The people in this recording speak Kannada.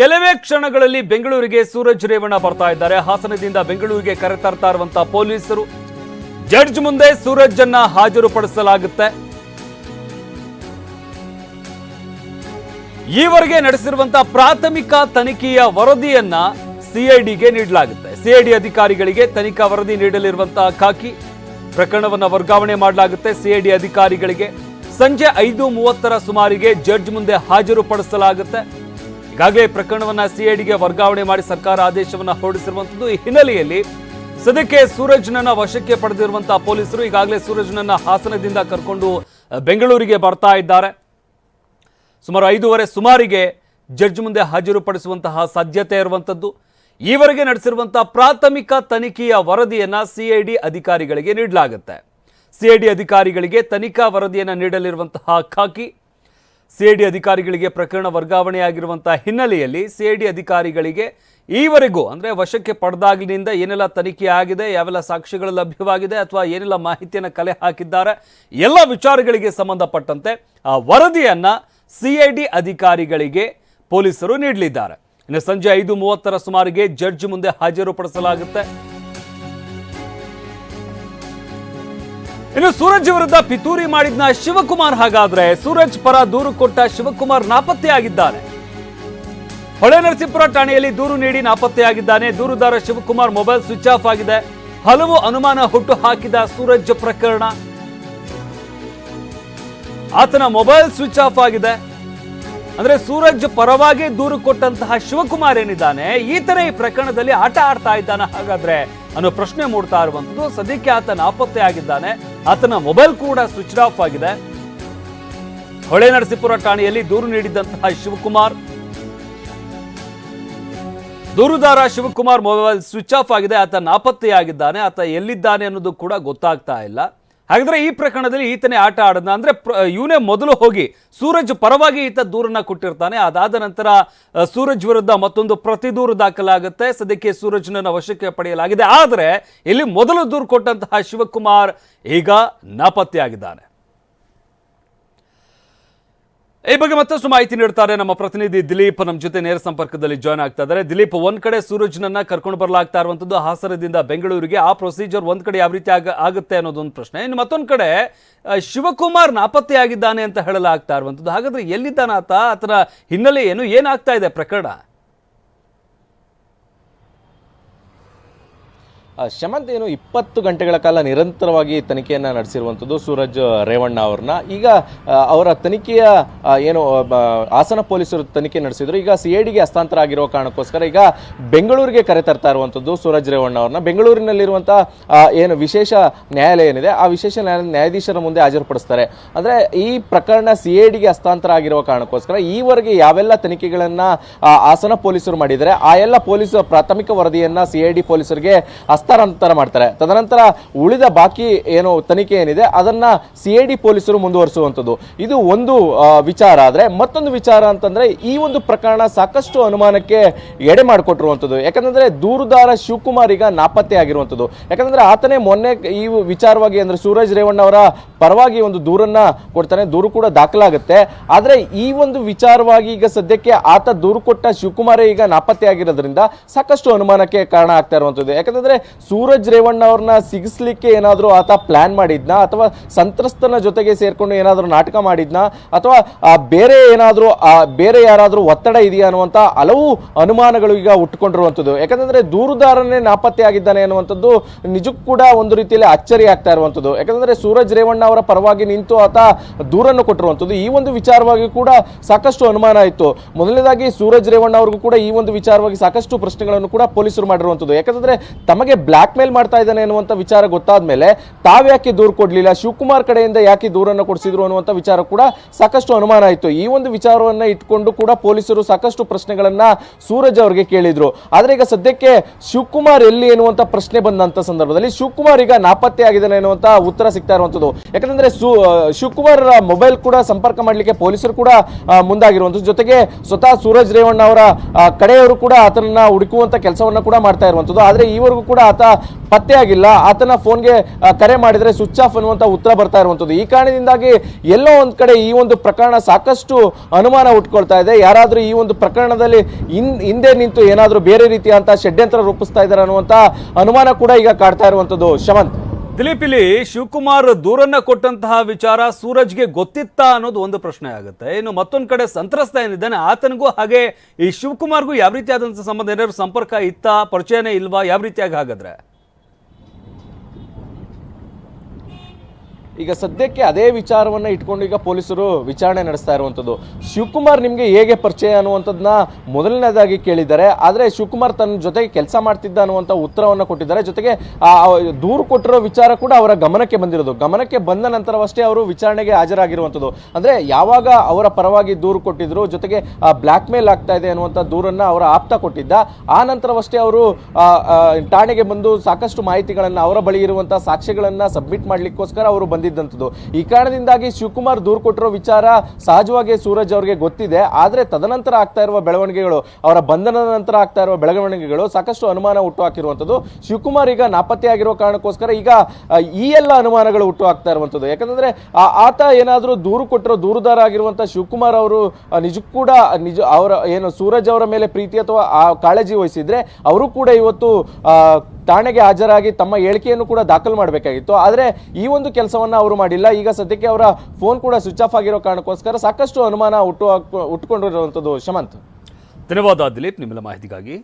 ಕೆಲವೇ ಕ್ಷಣಗಳಲ್ಲಿ ಬೆಂಗಳೂರಿಗೆ ಸೂರಜ್ ರೇವಣ್ಣ ಬರ್ತಾ ಇದ್ದಾರೆ. ಹಾಸನದಿಂದ ಬೆಂಗಳೂರಿಗೆ ಕರೆತರ್ತಾ ಇರುವಂತಹ ಪೊಲೀಸರು. ಜಡ್ಜ್ ಮುಂದೆ ಸೂರಜ್ ಅನ್ನ ಹಾಜರುಪಡಿಸಲಾಗುತ್ತೆ. ಈವರೆಗೆ ನಡೆಸಿರುವಂತಹ ಪ್ರಾಥಮಿಕ ತನಿಖೆಯ ವರದಿಯನ್ನ ಸಿಐಡಿಗೆ ನೀಡಲಾಗುತ್ತೆ. ಸಿಐಡಿ ಅಧಿಕಾರಿಗಳಿಗೆ ತನಿಖಾ ವರದಿ ನೀಡಲಿರುವಂತಹ ಖಾಕಿ. ಪ್ರಕರಣವನ್ನು ವರ್ಗಾವಣೆ ಮಾಡಲಾಗುತ್ತೆ ಸಿಐಡಿ ಅಧಿಕಾರಿಗಳಿಗೆ. ಸಂಜೆ ಐದು ಮೂವತ್ತರ ಸುಮಾರಿಗೆ ಜಡ್ಜ್ ಮುಂದೆ ಹಾಜರುಪಡಿಸಲಾಗುತ್ತೆ. ಈಗಾಗಲೇ ಪ್ರಕರಣವನ್ನ ಸಿಐಡಿಗೆ ವರ್ಗಾವಣೆ ಮಾಡಿ ಸರ್ಕಾರ ಆದೇಶವನ್ನ ಹೊರಡಿಸಿರುವಂತದ್ದು ಈ ಹಿನ್ನೆಲೆಯಲ್ಲಿ ಸದ್ಯಕ್ಕೆ ಸೂರಜ್ನನ್ನ ವಶಕ್ಕೆ ಪಡೆದಿರುವಂತಹ ಪೊಲೀಸರು ಈಗಾಗಲೇ ಸೂರಜ್ನನ್ನ ಹಾಸನದಿಂದ ಕರ್ಕೊಂಡು ಬೆಂಗಳೂರಿಗೆ ಬರ್ತಾ ಇದ್ದಾರೆ. ಸುಮಾರು ಐದೂವರೆ ಸುಮಾರಿಗೆ ಜಡ್ಜ್ ಮುಂದೆ ಹಾಜರುಪಡಿಸುವಂತಹ ಸಾಧ್ಯತೆ ಇರುವಂಥದ್ದು ಈವರೆಗೆ ನಡೆಸಿರುವಂತಹ ಪ್ರಾಥಮಿಕ ತನಿಖೆಯ ವರದಿಯನ್ನ ಸಿಐಡಿ ಅಧಿಕಾರಿಗಳಿಗೆ ನೀಡಲಾಗುತ್ತೆ. ಸಿಐಡಿ ಅಧಿಕಾರಿಗಳಿಗೆ ತನಿಖಾ ವರದಿಯನ್ನು ನೀಡಲಿರುವಂತಹ ಖಾಕಿ ಸಿಐಡಿ ಅಧಿಕಾರಿಗಳಿಗೆ ಪ್ರಕರಣ ವರ್ಗಾವಣೆಯಾಗಿರುವಂತಹ ಹಿನ್ನೆಲೆಯಲ್ಲಿ ಸಿಐಡಿ ಅಧಿಕಾರಿಗಳಿಗೆ ಈವರೆಗೂ, ಅಂದರೆ ವಶಕ್ಕೆ ಪಡೆದಾಗಿನಿಂದ ಏನೆಲ್ಲ ತನಿಖೆ ಆಗಿದೆ, ಯಾವೆಲ್ಲ ಸಾಕ್ಷ್ಯಗಳು ಲಭ್ಯವಾಗಿದೆ ಅಥವಾ ಏನೆಲ್ಲ ಮಾಹಿತಿಯನ್ನು ಕಲೆ ಹಾಕಿದ್ದಾರೆ, ಎಲ್ಲ ವಿಚಾರಗಳಿಗೆ ಸಂಬಂಧಪಟ್ಟಂತೆ ಆ ವರದಿಯನ್ನು ಸಿಐಡಿ ಅಧಿಕಾರಿಗಳಿಗೆ ಪೊಲೀಸರು ನೀಡಲಿದ್ದಾರೆ. ಇನ್ನು ಸಂಜೆ ಐದು ಮೂವತ್ತರ ಸುಮಾರಿಗೆ ಜಡ್ಜ್ ಮುಂದೆ ಹಾಜರುಪಡಿಸಲಾಗುತ್ತೆ. ಇನ್ನು ಸೂರಜ್ ವಿರುದ್ಧ ಪಿತೂರಿ ಮಾಡಿದ್ನ ಶಿವಕುಮಾರ್ ಹಾಗಾದ್ರೆ ಸೂರಜ್ ಪರ ದೂರು ಕೊಟ್ಟ ಶಿವಕುಮಾರ್ ನಾಪತ್ತೆಯಾಗಿದ್ದಾನೆ ಹೊಳೆ ನರಸೀಪುರ ಠಾಣೆಯಲ್ಲಿ ದೂರು ನೀಡಿ ನಾಪತ್ತೆಯಾಗಿದ್ದಾನೆ ದೂರುದಾರ ಶಿವಕುಮಾರ್ ಮೊಬೈಲ್ ಸ್ವಿಚ್ ಆಫ್ ಆಗಿದೆ. ಹಲವು ಅನುಮಾನ ಹುಟ್ಟು ಹಾಕಿದ ಸೂರಜ್ ಪ್ರಕರಣ. ಆತನ ಮೊಬೈಲ್ ಸ್ವಿಚ್ ಆಫ್ ಆಗಿದೆ. ಅಂದ್ರೆ ಸೂರಜ್ ಪರವಾಗಿ ದೂರು ಕೊಟ್ಟಂತಹ ಶಿವಕುಮಾರ್ ಏನಿದ್ದಾನೆ ತರ ಈ ಪ್ರಕರಣದಲ್ಲಿ ಆಟ ಆಡ್ತಾ ಇದ್ದಾನೆ ಹಾಗಾದ್ರೆ ಅನ್ನೋ ಪ್ರಶ್ನೆ ಮೂಡ್ತಾ ಇರುವಂತದ್ದು ಸದ್ಯಕ್ಕೆ ಆತ ನಾಪತ್ತೆ ಆಗಿದ್ದಾನೆ. ಆತನ ಮೊಬೈಲ್ ಕೂಡ ಸ್ವಿಚ್ ಆಫ್ ಆಗಿದೆ. ಹೊಳೆ ನರಸೀಪುರ ಠಾಣೆಯಲ್ಲಿ ದೂರು ನೀಡಿದ್ದಂತಹ ಶಿವಕುಮಾರ್. ದೂರುದಾರ ಶಿವಕುಮಾರ್ ಮೊಬೈಲ್ ಸ್ವಿಚ್ ಆಫ್ ಆಗಿದೆ. ಆತ ನಾಪತ್ತೆಯಾಗಿದ್ದಾನೆ. ಆತ ಎಲ್ಲಿದ್ದಾನೆ ಅನ್ನೋದು ಕೂಡ ಗೊತ್ತಾಗ್ತಾ ಇಲ್ಲ. ಹಾಗಾದ್ರೆ ಈ ಪ್ರಕರಣದಲ್ಲಿ ಈತನೇ ಆಟ ಆಡದ ಅಂದ್ರೆ ಇವನೇ ಮೊದಲು ಹೋಗಿ ಸೂರಜ್ ಪರವಾಗಿ ಈತ ದೂರನ್ನ ಕೊಟ್ಟಿರ್ತಾನೆ. ಅದಾದ ನಂತರ ಸೂರಜ್ ವಿರುದ್ಧ ಮತ್ತೊಂದು ಪ್ರತಿ ದೂರು ದಾಖಲಾಗುತ್ತೆ. ಸದ್ಯಕ್ಕೆ ಸೂರಜ್ನನ್ನು ವಶಕ್ಕೆ ಪಡೆಯಲಾಗಿದೆ. ಆದರೆ, ಇಲ್ಲಿ ಮೊದಲು ದೂರು ಕೊಟ್ಟಂತಹ ಶಿವಕುಮಾರ್ ಈಗ ನಾಪತ್ತೆಯಾಗಿದ್ದಾನೆ. ಈ ಬಗ್ಗೆ ಮತ್ತಷ್ಟು ಮಾಹಿತಿ ನೀಡ್ತಾರೆ ನಮ್ಮ ಪ್ರತಿನಿಧಿ ದಿಲೀಪ್. ನಮ್ಮ ಜೊತೆ ನೇರ ಸಂಪರ್ಕದಲ್ಲಿ ಜಾಯ್ನ್ ಆಗ್ತಾ ಇದ್ದಾರೆ. ದಿಲೀಪ್, ಒಂದ್ ಕಡೆ ಸೂರಜ್ನನ್ನ ಕರ್ಕೊಂಡು ಬರಲಾಗ್ತಾ ಇರುವಂತದ್ದು ಹಾಸನದಿಂದ ಬೆಂಗಳೂರಿಗೆ. ಆ ಪ್ರೊಸೀಜರ್ ಒಂದ್ ಕಡೆ ಯಾವ ರೀತಿ ಆಗ, ಆಗುತ್ತೆ ಅನ್ನೋದೊಂದು ಪ್ರಶ್ನೆ. ಇನ್ನು ಮತ್ತೊಂದು ಕಡೆ ಶಿವಕುಮಾರ್ ನಾಪತ್ತೆಯಾಗಿದ್ದಾನೆ ಅಂತ ಹೇಳಲಾಗ್ತಾ ಇರುವಂತದ್ದು. ಹಾಗಾದ್ರೆ ಎಲ್ಲಿದ್ದಾನ ಆತ? ಆತನ ಹಿನ್ನೆಲೆ ಏನು? ಏನಾಗ್ತಾ ಇದೆ ಪ್ರಕರಣ? ಶಮಂತ್ ಏನು ಇಪ್ಪತ್ತು ಗಂಟೆಗಳ ಕಾಲ ನಿರಂತರವಾಗಿ ತನಿಖೆಯನ್ನ ನಡೆಸಿರುವಂಥದ್ದು ಸೂರಜ್ ರೇವಣ್ಣ ಅವ್ರನ್ನ. ಈಗ ಅವರ ತನಿಖೆಯ ಏನು ಹಾಸನ ಪೊಲೀಸರು ತನಿಖೆ ನಡೆಸಿದ್ರು. ಈಗ ಸಿ ಐ ಡಿಗೆ ಹಸ್ತಾಂತರ ಆಗಿರೋ ಕಾರಣಕ್ಕೋಸ್ಕರ ಈಗ ಬೆಂಗಳೂರಿಗೆ ಕರೆತರ್ತಾ ಇರುವಂಥದ್ದು ಸೂರಜ್, ರೇವಣ್ಣ ಅವ್ರನ್ನ. ಬೆಂಗಳೂರಿನಲ್ಲಿರುವಂಥ ಏನು ವಿಶೇಷ ನ್ಯಾಯಾಲಯ ಏನಿದೆ, ಆ ವಿಶೇಷ ನ್ಯಾಯ ನ್ಯಾಯಾಧೀಶರ ಮುಂದೆ ಹಾಜರುಪಡಿಸ್ತಾರೆ. ಅಂದ್ರೆ ಈ ಪ್ರಕರಣ ಸಿ ಐ ಡಿಗೆ ಹಸ್ತಾಂತರ ಆಗಿರುವ ಕಾರಣಕ್ಕೋಸ್ಕರ ಈವರೆಗೆ ಯಾವೆಲ್ಲ ತನಿಖೆಗಳನ್ನ ಹಾಸನ ಪೊಲೀಸರು ಮಾಡಿದರೆ ಆ ಎಲ್ಲ ಪೊಲೀಸರ ಪ್ರಾಥಮಿಕ ವರದಿಯನ್ನ ಸಿ ಐ ಡಿ ಪೊಲೀಸರಿಗೆ ಹಸ್ತಾಂತರ ಮಾಡ್ತಾರೆ. ತದನಂತರ ಉಳಿದ ಬಾಕಿ ಏನು, ತನಿಖೆ ಏನಿದೆ, ಅದನ್ನ ಸಿ ಐ ಡಿ ಪೊಲೀಸರು ಮುಂದುವರಿಸುವಂಥದ್ದು. ಇದು ಒಂದು ವಿಚಾರ. ಆದರೆ ಮತ್ತೊಂದು ವಿಚಾರ ಅಂತಂದ್ರೆ, ಈ ಒಂದು ಪ್ರಕರಣ ಸಾಕಷ್ಟು ಅನುಮಾನಕ್ಕೆ ಎಡೆ ಮಾಡಿಕೊಟ್ಟಿರುವಂಥದ್ದು. ಯಾಕಂದ್ರೆ ದೂರುದಾರ ಶಿವಕುಮಾರ್ ಈಗ ನಾಪತ್ತೆ ಆಗಿರುವಂಥದ್ದು. ಯಾಕಂದ್ರೆ ಆತನೇ ಮೊನ್ನೆ ಈ ವಿಚಾರವಾಗಿ ಅಂದ್ರೆ ಸೂರಜ್ ರೇವಣ್ಣ ಅವರ ಪರವಾಗಿ ಒಂದು ದೂರನ್ನ ಕೊಡ್ತಾನೆ. ದೂರು ಕೂಡ ದಾಖಲಾಗುತ್ತೆ. ಆದರೆ ಈ ಒಂದು ವಿಚಾರವಾಗಿ ಈಗ ಸದ್ಯಕ್ಕೆ ಆತ ದೂರು ಕೊಟ್ಟ ಶಿವಕುಮಾರೇ ಈಗ ನಾಪತ್ತೆ ಆಗಿರೋದ್ರಿಂದ ಸಾಕಷ್ಟು ಅನುಮಾನಕ್ಕೆ ಕಾರಣ ಆಗ್ತಾ ಇರುವಂಥದ್ದು. ಯಾಕಂದ್ರೆ ಸೂರಜ್ ರೇವಣ್ಣ ಅವ್ರನ್ನ ಸಿಗಿಸ್ಲಿಕ್ಕೆ ಏನಾದರೂ ಆತ ಪ್ಲಾನ್ ಮಾಡಿದ್ನಾ? ಅಥವಾ ಸಂತ್ರಸ್ತನ ಜೊತೆಗೆ ಸೇರಿಕೊಂಡು ಏನಾದರೂ ನಾಟಕ ಮಾಡಿದ್ನಾ? ಅಥವಾ ಬೇರೆ ಏನಾದರೂ ಬೇರೆ ಯಾರಾದರೂ ಒತ್ತಡ ಇದೆಯಾ ಅನ್ನುವಂಥ ಹಲವು ಅನುಮಾನಗಳು ಈಗ ಹುಟ್ಟುಕೊಂಡಿರುವಂಥದ್ದು ಯಾಕಂದ್ರೆ ದೂರುದಾರನೇ ನಾಪತ್ತೆ ಆಗಿದ್ದಾನೆ ಅನ್ನುವಂಥದ್ದು ನಿಜಕ್ಕೂ ಕೂಡ ಒಂದು ರೀತಿಯಲ್ಲಿ ಅಚ್ಚರಿ ಆಗ್ತಾ ಇರುವಂಥದ್ದು. ಯಾಕಂದರೆ ಸೂರಜ್ ರೇವಣ್ಣ ಅವರ ಪರವಾಗಿ ನಿಂತು ಆತ ದೂರನ್ನು ಕೊಟ್ಟಿರುವಂಥದ್ದು. ಈ ಒಂದು ವಿಚಾರವಾಗಿ ಕೂಡ ಸಾಕಷ್ಟು ಅನುಮಾನ ಇತ್ತು. ಮೊದಲನೇದಾಗಿ ಸೂರಜ್ ರೇವಣ್ಣ ಅವ್ರಿಗೂ ಕೂಡ ಈ ಒಂದು ವಿಚಾರವಾಗಿ ಸಾಕಷ್ಟು ಪ್ರಶ್ನೆಗಳನ್ನು ಕೂಡ ಪೊಲೀಸರು ಮಾಡಿರುವಂಥದ್ದು. ಯಾಕಂದರೆ ತಮಗೆ ಬ್ಲಾಕ್ ಮೇಲ್ ಮಾಡ್ತಾ ಇದ್ದಾನೆ ಅನ್ನುವಂಥ ವಿಚಾರ ಗೊತ್ತಾದ ಮೇಲೆ ತಾವ್ಯಾಕೆ ದೂರು ಕೊಡಲಿಲ್ಲ? ಶಿವಕುಮಾರ್ ಕಡೆಯಿಂದ ಯಾಕೆ ದೂರನ್ನು ಕೊಡಿಸಿದ್ರು ಅನ್ನುವಂಥ ವಿಚಾರ ಕೂಡ ಸಾಕಷ್ಟು ಅನುಮಾನ ಆಯಿತು. ಈ ಒಂದು ವಿಚಾರವನ್ನು ಇಟ್ಕೊಂಡು ಕೂಡ ಪೊಲೀಸರು ಸಾಕಷ್ಟು ಪ್ರಶ್ನೆಗಳನ್ನು ಸೂರಜ್ ಅವರಿಗೆ ಕೇಳಿದ್ರು. ಆದರೆ ಈಗ ಸದ್ಯಕ್ಕೆ ಶಿವಕುಮಾರ್ ಎಲ್ಲಿ ಎನ್ನುವಂಥ ಪ್ರಶ್ನೆ ಬಂದಂಥ ಸಂದರ್ಭದಲ್ಲಿ ಶಿವಕುಮಾರ್ ಈಗ ನಾಪತ್ತೆ ಆಗಿದ್ದಾನೆ ಅನ್ನುವಂತ ಉತ್ತರ ಸಿಗ್ತಾ ಇರುವಂಥದ್ದು ಯಾಕಂದರೆ ಸು ಶಿವಕುಮಾರ್ ಮೊಬೈಲ್ ಕೂಡ ಸಂಪರ್ಕ ಮಾಡಲಿಕ್ಕೆ ಪೊಲೀಸರು ಕೂಡ ಮುಂದಾಗಿರುವಂಥದ್ದು ಜೊತೆಗೆ ಸ್ವತಃ ಸೂರಜ್ ರೇವಣ್ಣ ಅವರ ಕಡೆಯವರು ಕೂಡ ಆತನನ್ನು ಹುಡುಕುವಂಥ ಕೆಲಸವನ್ನು ಕೂಡ ಮಾಡ್ತಾ ಇರುವಂಥದ್ದು ಆದರೆ ಈವರೆಗೂ ಕೂಡ ಆತ ಪತ್ತೆಯಾಗಿಲ್ಲ. ಆತನ ಫೋನ್ಗೆ ಕರೆ ಮಾಡಿದರೆ ಸ್ವಿಚ್ ಆಫ್ ಅನ್ನುವಂತ ಉತ್ತರ ಬರ್ತಾ ಇರುವಂಥದ್ದು ಈ ಕಾರಣದಿಂದಾಗಿ ಎಲ್ಲೋ ಒಂದು ಕಡೆ ಈ ಒಂದು ಪ್ರಕರಣ ಸಾಕಷ್ಟು ಅನುಮಾನ ಉಟ್ಕೊಳ್ತಾ ಇದೆ. ಯಾರಾದರೂ ಈ ಒಂದು ಪ್ರಕರಣದಲ್ಲಿ ಹಿಂದೆ ನಿಂತು ಏನಾದರೂ ಬೇರೆ ರೀತಿಯಂತ ಷಡ್ಯಂತ್ರ ರೂಪಿಸ್ತಾ ಇದ್ದಾರೆ ಅನ್ನುವಂತ ಅನುಮಾನ ಕೂಡ ಈಗ ಕಾಡ್ತಾ ಇರುವಂಥದ್ದು ಶಮಂತ್. ದಿಲೀಪ್ ಇಲ್ಲಿ ಶಿವಕುಮಾರ್ ದೂರನ್ನ ಕೊಟ್ಟಂತಹ ವಿಚಾರ ಸೂರಜ್ಗೆ ಗೊತ್ತಿತ್ತಾ ಅನ್ನೋದು ಒಂದು ಪ್ರಶ್ನೆ ಆಗುತ್ತೆ. ಇನ್ನು ಮತ್ತೊಂದು ಕಡೆ ಸಂತ್ರಸ್ತ ಏನಿದ್ದಾನೆ, ಆತನಿಗೂ ಹಾಗೆ ಈ ಶಿವಕುಮಾರ್ಗೂ ಯಾವ ರೀತಿಯಾದಂಥ ಸಂಬಂಧ, ಏನಾದ್ರು ಸಂಪರ್ಕ ಇತ್ತಾ, ಪರಿಚಯನೇ ಇಲ್ವಾ, ಯಾವ ರೀತಿಯಾಗಿ ಹಾಗಾದ್ರೆ? ಈಗ ಸದ್ಯಕ್ಕೆ ಅದೇ ವಿಚಾರವನ್ನ ಇಟ್ಕೊಂಡು ಈಗ ಪೊಲೀಸರು ವಿಚಾರಣೆ ನಡೆಸ್ತಾ ಇರುವಂತದ್ದು. ಶಿವಕುಮಾರ್ ನಿಮ್ಗೆ ಹೇಗೆ ಪರಿಚಯ ಅನ್ನುವಂಥದ್ದನ್ನ ಮೊದಲನೇದಾಗಿ ಕೇಳಿದ್ದಾರೆ. ಆದ್ರೆ ಶಿವಕುಮಾರ್ ತನ್ನ ಜೊತೆಗೆ ಕೆಲಸ ಮಾಡ್ತಿದ್ದ ಅನ್ನುವಂಥ ಉತ್ತರವನ್ನು ಕೊಟ್ಟಿದ್ದಾರೆ. ಜೊತೆಗೆ ದೂರು ಕೊಟ್ಟಿರೋ ವಿಚಾರ ಕೂಡ ಅವರ ಗಮನಕ್ಕೆ ಬಂದಿರೋದು. ಗಮನಕ್ಕೆ ಬಂದ ನಂತರವಷ್ಟೇ ಅವರು ವಿಚಾರಣೆಗೆ ಹಾಜರಾಗಿರುವಂಥದ್ದು ಅಂದ್ರೆ ಯಾವಾಗ ಅವರ ಪರವಾಗಿ ದೂರು ಕೊಟ್ಟಿದ್ರು, ಜೊತೆಗೆ ಬ್ಲಾಕ್ ಮೇಲ್ ಆಗ್ತಾ ಇದೆ ಅನ್ನುವಂಥ ದೂರನ್ನ ಅವರ ಆಪ್ತ ಕೊಟ್ಟಿದ್ದ. ಆ ನಂತರವಷ್ಟೇ ಅವರು ಠಾಣೆಗೆ ಬಂದು ಸಾಕಷ್ಟು ಮಾಹಿತಿಗಳನ್ನು ಅವರ ಬಳಿ ಇರುವಂತಹ ಸಾಕ್ಷ್ಯಗಳನ್ನ ಸಬ್ಮಿಟ್ ಮಾಡ್ಲಿಕ್ಕೋಸ್ಕರ ಅವರು ಬಂದಿದ್ದಂಥದ್ದು. ಈ ಕಾರಣದಿಂದಾಗಿ ಶಿವಕುಮಾರ್ ದೂರು ಕೊಟ್ಟಿರೋ ವಿಚಾರ ಸಹಜವಾಗಿ ಸೂರಜ್ ಅವರಿಗೆ ಗೊತ್ತಿದೆ. ಆದರೆ ತದನಂತರ ಆಗ್ತಾ ಇರುವ ಬೆಳವಣಿಗೆಗಳು, ಅವರ ಬಂಧನದ ನಂತರ ಆಗ್ತಾ ಇರುವ ಬೆಳವಣಿಗೆಗಳು ಸಾಕಷ್ಟು ಅನುಮಾನ ಹುಟ್ಟು ಹಾಕಿರುವಂಥದ್ದು. ಶಿವಕುಮಾರ್ ಈಗ ನಾಪತ್ತೆಯಾಗಿರೋ ಕಾರಣಕ್ಕೋಸ್ಕರ ಈಗ ಈ ಎಲ್ಲ ಅನುಮಾನಗಳು ಹುಟ್ಟು ಹಾಕ್ತಾ ಇರುವಂಥದ್ದು. ಯಾಕಂದ್ರೆ ಆತ ಏನಾದರೂ ದೂರು ಕೊಟ್ಟಿರೋ ದೂರುದಾರ ಆಗಿರುವಂಥ ಶಿವಕುಮಾರ್ ಅವರು ನಿಜಕ್ಕೂ ಕೂಡ ನಿಜ, ಅವರ, ಏನು ಸೂರಜ್ ಅವರ ಮೇಲೆ ಪ್ರೀತಿ ಅಥವಾ ಕಾಳಜಿ ವಹಿಸಿದ್ರೆ, ಅವರು ಕೂಡ ಇವತ್ತು ಠಾಣೆಗೆ ಹಾಜರಾಗಿ ತಮ್ಮ ಹೇಳಿಕೆಯನ್ನು ಕೂಡ ದಾಖಲು ಮಾಡಬೇಕಾಗಿತ್ತು. ಆದರೆ ಈ ಒಂದು ಕೆಲಸವನ್ನು ಅವರು ಮಾಡಿಲ್ಲ. ಈಗ ಸದ್ಯಕ್ಕೆ ಅವರ ಫೋನ್ ಕೂಡ ಸ್ವಿಚ್ ಆಫ್ ಆಗಿರೋ ಕಾರಣಕ್ಕೋಸ್ಕರ ಸಾಕಷ್ಟು ಅನುಮಾನ ಹುಟ್ಟು ಹುಟ್ಟುಕೊಂಡಿರುವಂಥದ್ದು ಶಮಂತ್. ಧನ್ಯವಾದ ದಿಲೀಪ್, ನಿಮ್ಮೆಲ್ಲ ಮಾಹಿತಿಗಾಗಿ.